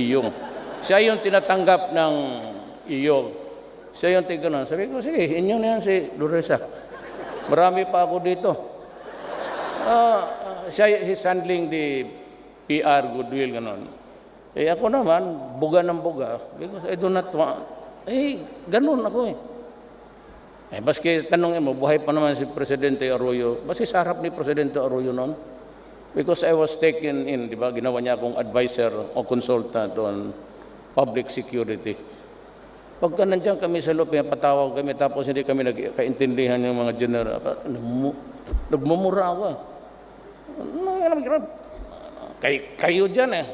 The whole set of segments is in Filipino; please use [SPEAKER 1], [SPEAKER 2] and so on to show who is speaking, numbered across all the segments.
[SPEAKER 1] iyong. Siya yung tinatanggap ng iyong. Siya yung tignan. Sabi ko, sige, inyo na yan si Loresa. Marami pa ako dito. Ah, siya, he's handling the PR, goodwill, ganon. Eh ako naman, buga ng buga. Because I do not want, eh, ganun ako eh. Eh, baski tanongin mo, buhay pa naman si Presidente Arroyo. Baski sa harap ni Presidente Arroyo noon. Because I was taken in, di ba, ginawa niya akong advisor o consultant on public security. Pagka nandiyan kami sa loob, patawag kami, tapos hindi kami nagkaintindihan ng mga general. Nagmu- Nagmumura ako. Kay, kayo dyan eh.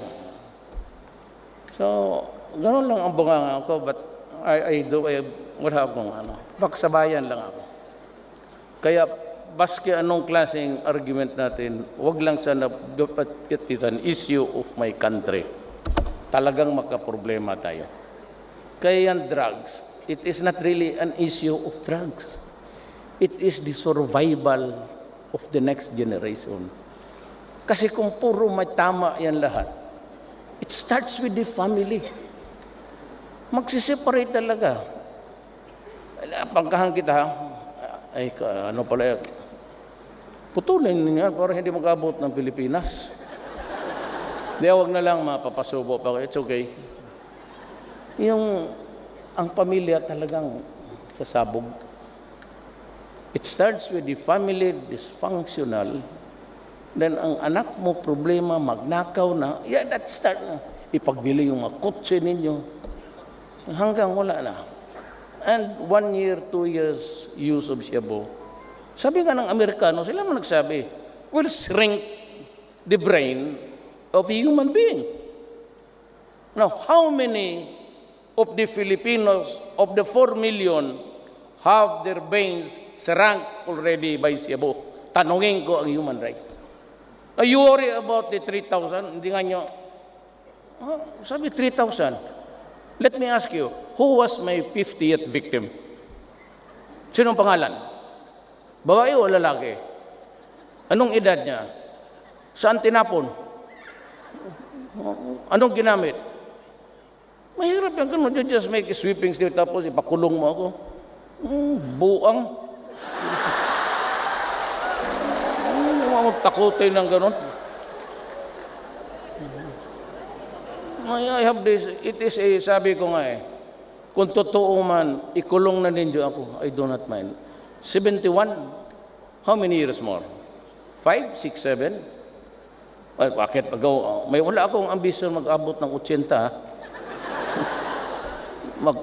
[SPEAKER 1] So, ganun lang ang bunganga ko, but I, I do, I, wala akong ano, paksabayan lang ako. Kaya, baski anong klaseng argument natin, wag lang sana dapat it is an issue of my country. Talagang magka-problema tayo. Kaya yan drugs, it is not really an issue of drugs. It is the survival of the next generation. Kasi kung puro may tama yan lahat, it starts with the family. Magsiseparate talaga. Pagkahan kita, ay ano pala, putulin niya para hindi mag-abot ng Pilipinas. Di, wag na lang mapapasubo pa. It's okay. Yung, ang pamilya talagang sasabog. It starts with the family dysfunctional. Then ang anak mo problema, magnakaw na, yeah, that start na. Ipagbili yung mga kotse ninyo. Hanggang wala na. And one year, two years use of Shabu. Sabi nga ng Amerikano, sila mo nagsabi, will shrink the brain of a human being. Now, how many of the Filipinos, of the 4 million, have their brains shrunk already by Cebu? Tanungin ko ang human rights. Are you worry about the 3,000? Hindi nga nyo, ah, sabi 3,000. Let me ask you, who was my 50th victim? Sinong pangalan? Babae o lalaki? Anong edad niya? Saan tinapon? Anong ginamit? Mahirap yan ganun. You just make a sweeping statement tapos ipakulong mo ako. Mm, buang. Ano mo takutin ng ganun? I have this, it is a, sabi ko nga eh, kung totoo man, ikulong na ninyo ako, I do not mind. 71, how many years more? 5, 6, 7? Ay, bakit pag may wala akong ambisyon mag-abot ng 80. ha? Mag,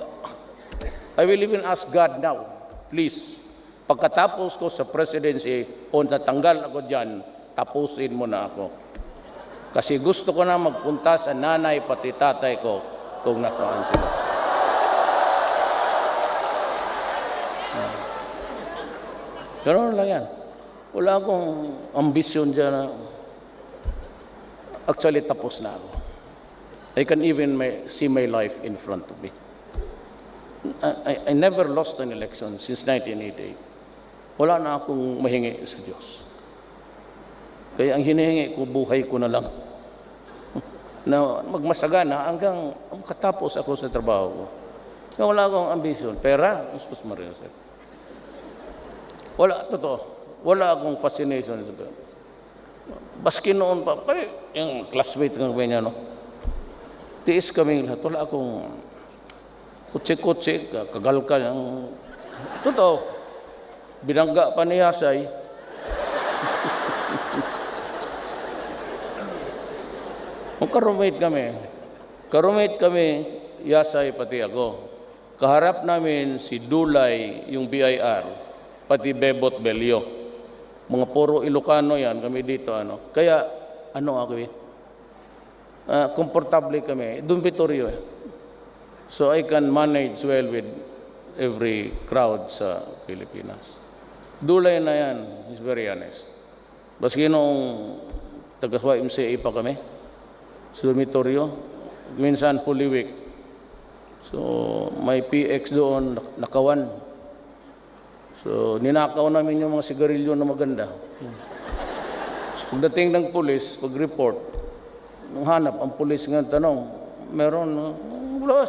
[SPEAKER 1] I will even ask God now, please, pagkatapos ko sa presidency o natanggal ako dyan, tapusin mo na ako. Kasi gusto ko na magpunta sa nanay pati tatay ko kung nakuhaan sila. Ganun lang yan. Wala akong ambisyon dyan na actually tapos na ako. I can even may, see my life in front of me. I, I, never lost an election since 1988. Wala na akong mahingi sa Diyos. Kaya ang hinihingi ko, buhay ko na lang. na magmasagana hanggang katapos ako sa trabaho ko. Kaya wala akong ambisyon. Pera, Jesus Maria. sir. Wala, totoo. Wala akong fascination sa pera. Baski noon pa, pare, yung classmate ng kanya, no? Tiis kaming lahat. Wala akong kutsi-kutsi, kagalka. Yung... Totoo. Binangga pa ni Yasay. Kung karumate kami, karumate kami, Yasay pati ako. Kaharap namin si Dulay, yung BIR, pati Bebot Belio. Mga puro Ilocano yan, kami dito. ano. Kaya, ano ako eh? Ah, komportable kami. Dormitorio eh. So I can manage well with every crowd sa Pilipinas. Dulay na yan, is very honest. Baski nung taga MCA pa kami, sa dormitoryo, minsan Week. So, may PX doon, nak- nakawan. So, ninakaw namin yung mga sigarilyo na maganda. So, pagdating ng pulis, pag-report, nung hanap, ang pulis nga tanong, meron? Wala.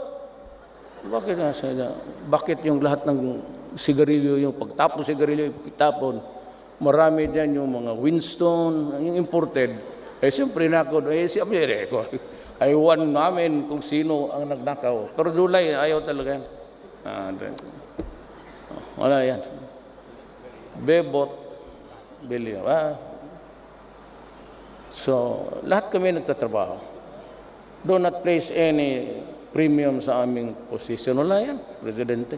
[SPEAKER 1] Bakit nga sila? Bakit yung lahat ng sigarilyo, yung pagtapon sigarilyo, itapon, marami dyan yung mga Winston, yung imported. Eh, siyempre na ako, eh, siyempre ko. Aywan namin kung sino ang nagnakaw. Pero dulay, ayaw talaga yan. Ah, wala yan. Bebot, bilya. Ah. So, lahat kami nagtatrabaho. Do not place any premium sa aming position. Wala yan, Presidente.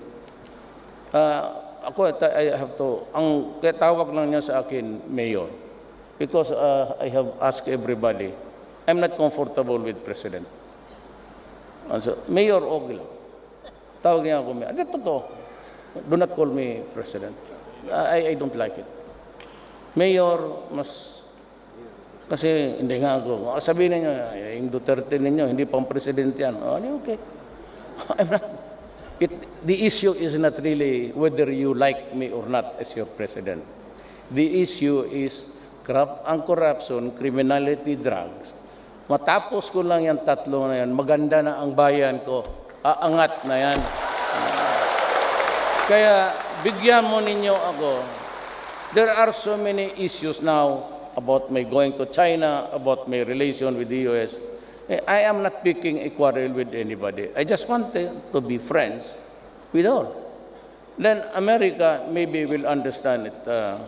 [SPEAKER 1] Ah, ako, I have to, ang tawag lang niya sa akin, Mayor, because ah, I have asked everybody, I'm not comfortable with President. And so, Mayor, okay lang. Tawag niya ako, Mayor. Ano totoo? Do not call me President. I, I don't like it. Mayor, mas kasi hindi nga ako. Sabihin ninyo, "Ay, yung Duterte ninyo, hindi pang presidente yan. Oh, okay. I'm not, it, the issue is not really whether you like me or not as your president. The issue is corrupt, ang corruption, criminality, drugs. Matapos ko lang yan tatlo na yan, maganda na ang bayan ko. Aangat na yan. Kaya bigyan mo ninyo ako. There are so many issues now about my going to China, about my relation with the US. Eh, I am not picking a quarrel with anybody. I just want to be friends with all. Then America maybe will understand it, uh,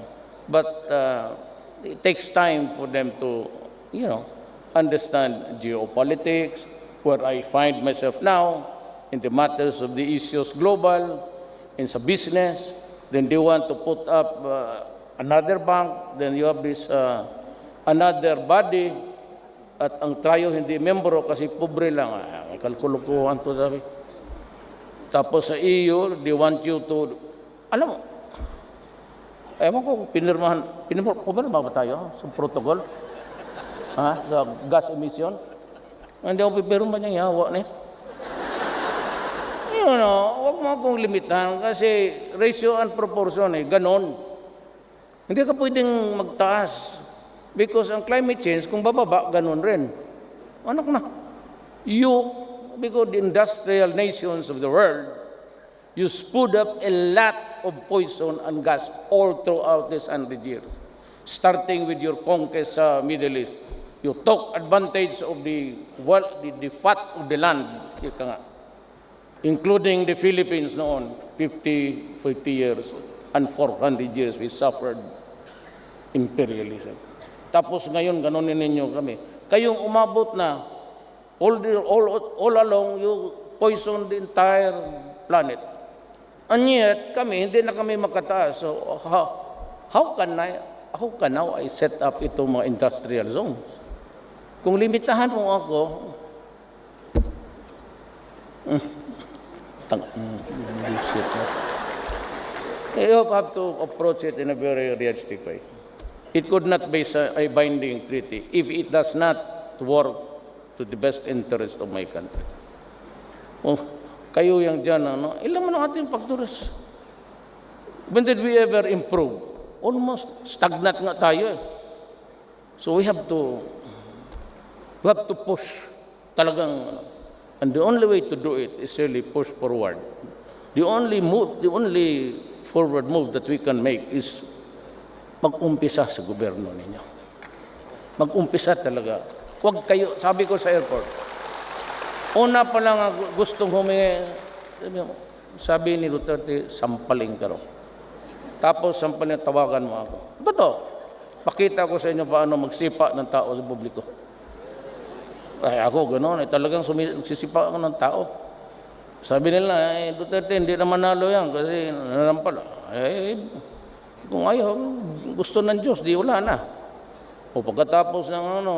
[SPEAKER 1] but uh, it takes time for them to, you know, understand geopolitics, where I find myself now in the matters of the issues global, in sa business, then they want to put up uh, another bank, then you have this uh, another body, at ang trayo hindi membro kasi pobre lang. Ah, kalkulukuhan to sabi. Tapos sa EU, they want you to, alam mo, ewan ko, pinirmahan, pinirma, pumirma ba tayo sa protocol? Ha? Sa gas emission? Hindi ako pipirma niya, yawa na yun. Yun o, huwag mo akong limitahan kasi ratio and proportion eh, ganon. Hindi ka pwedeng magtaas. Because ang climate change, kung bababa, ganon rin. Ko na? You, because the industrial nations of the world, you spewed up a lot of poison and gas all throughout this hundred years. Starting with your conquest sa Middle East. You took advantage of the, well, the, the fat of the land. Ika nga including the Philippines noon, 50, 50 years, and 400 years we suffered imperialism. Tapos ngayon, ganunin ninyo kami. Kayong umabot na, all, the, all, all along, you poison the entire planet. And yet, kami, hindi na kami makataas. So, how, how can I, how can now I set up itong mga industrial zones? Kung limitahan mo ako, mm, bullshit. no? You have to approach it in a very realistic way. It could not be a binding treaty if it does not work to the best interest of my country. Oh, kayo yang dyan, ano, ilan mo ang ating factors? When did we ever improve? Almost stagnant nga tayo eh. So we have to, we have to push talagang, ano, and the only way to do it is really push forward. The only move, the only forward move that we can make is mag-umpisa sa gobyerno ninyo. Mag-umpisa talaga. Huwag kayo, sabi ko sa airport, una pa lang gustong humingi, sabi ni Duterte, sampaling ka raw. Tapos sampaling, tawagan mo ako. Totoo. Pakita ko sa inyo paano magsipa ng tao sa publiko. Ay ako, gano'n. Eh, talagang sumi- nagsisipa ako ng tao. Sabi nila, eh, Duterte, hindi na manalo yan kasi nanampal. Eh, kung ayaw, gusto ng Diyos, di wala na. O pagkatapos ng ano,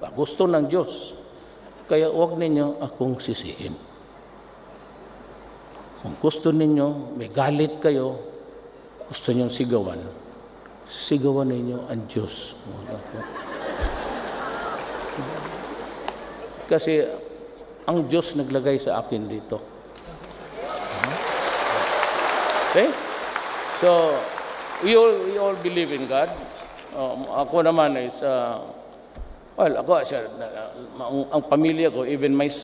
[SPEAKER 1] ah, gusto ng Diyos. Kaya huwag ninyo akong sisihin. Kung gusto ninyo, may galit kayo, gusto ninyong sigawan, sigawan ninyo ang Diyos. Kasi ang Diyos naglagay sa akin dito. Okay? So, we all, we all believe in God. Um, ako naman is, uh, Well, ako, sir, ang, ang pamilya ko, even my,